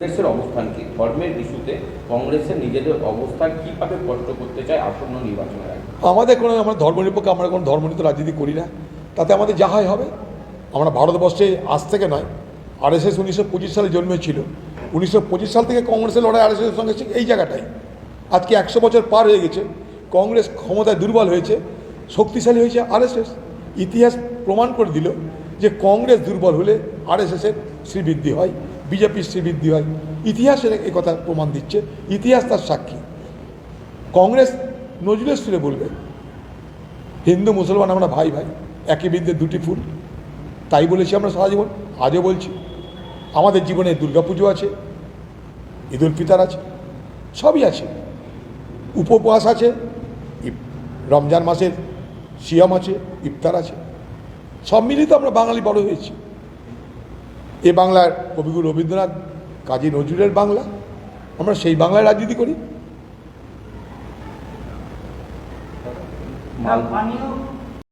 কংগ্রেসের অবস্থান কি? ধর্মের ইস্যুতে কংগ্রেসের নিজেদের অবস্থান কীভাবে স্পষ্ট করতে চায় আসন্ন নির্বাচনের আগে? আমাদের কোনো আমরা ধর্মনিরপেক্ষ, আমরা কোনো ধর্মনিত রাজনীতি করি না। তাতে আমাদের যা হয় হবে। আমরা ভারতবর্ষে আজ থেকে নয়, আরএসএস উনিশশো পঁচিশ সালে জন্মেছিল। উনিশশো পঁচিশ সাল থেকে কংগ্রেসের লড়াই আরএসএসের সঙ্গে এই জায়গাটাই। আজকে একশো বছর পার হয়ে গেছে। কংগ্রেস ক্ষমতায় দুর্বল হয়েছে, শক্তিশালী হয়েছে আরএসএস। ইতিহাস প্রমাণ করে দিল যে কংগ্রেস দুর্বল হলে আরএসএসের শ্রীবৃদ্ধি হয়। বিজেপির শ্রীবৃদ্ধি হয়। ইতিহাসের এই কথা প্রমাণ দিচ্ছে। ইতিহাস তার সাক্ষী। কংগ্রেস নজরুলের সুরে বলবে, হিন্দু, মুসলমান আমরা ভাই ভাই, একই বৃদ্ধে দুটি ফুল। তাই বলেছি আমরা সারা জীবন, আজও বলছি, আমাদের জীবনে দুর্গাপুজো আছে, ঈদুল ফিতার আছে, সবই আছে। উপবাস আছে রমজান মাসের সিয়াম আছে, ইফতার আছে। সব মিলিয়ে তো আমরা বাঙালি বড় হয়েছি। এ বাংলার কবিগুরু রবীন্দ্রনাথ কাজী নজরুলের বাংলা আমরা সেই বাংলায় রাজনীতি করি।